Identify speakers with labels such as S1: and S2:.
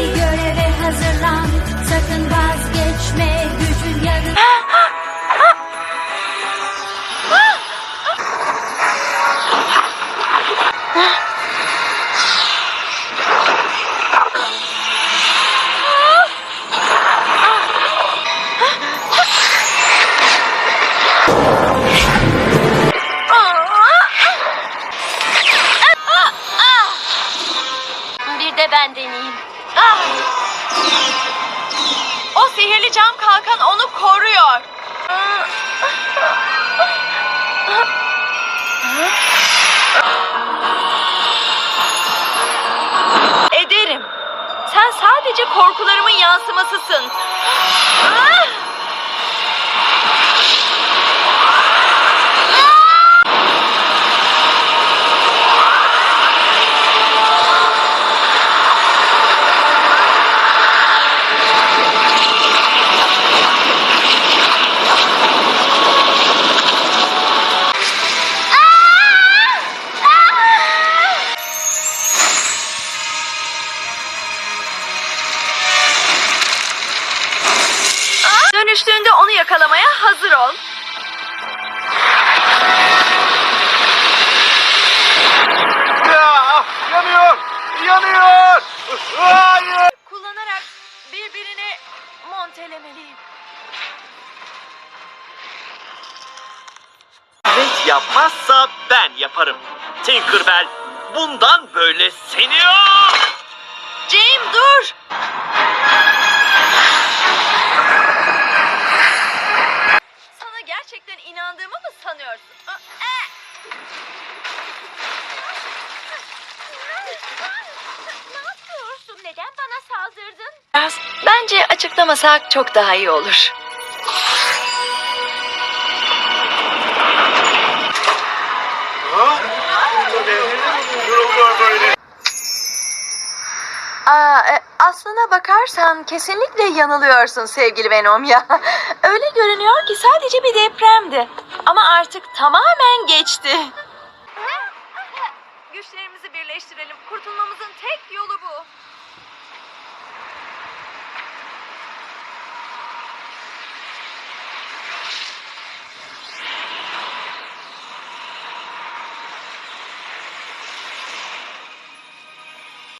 S1: Hadi göreve hazırlan. Sakın vazgeçme gücün yarın.
S2: Bir de ben deneyeyim. Ah! O sihirli cam kalkan onu koruyor. Ederim. Sen sadece korkularımın yansımasısın. Dönüştüğünde onu yakalamaya hazır ol.
S3: Ya, yanıyor! Yanıyor! Hayır!
S2: Kullanarak birbirini montelemeliyim.
S3: Evet yapmazsa ben yaparım. Tinkerbell bundan böyle seni...
S1: saldırdın?
S2: Bence açıklamasak çok daha iyi olur. Aa, e, aslına bakarsan kesinlikle yanılıyorsun sevgili Venom ya. Öyle görünüyor ki sadece bir depremdi. Ama artık tamamen geçti. Güçlerimizi birleştirelim. Kurtulmamızın tek yolu bu.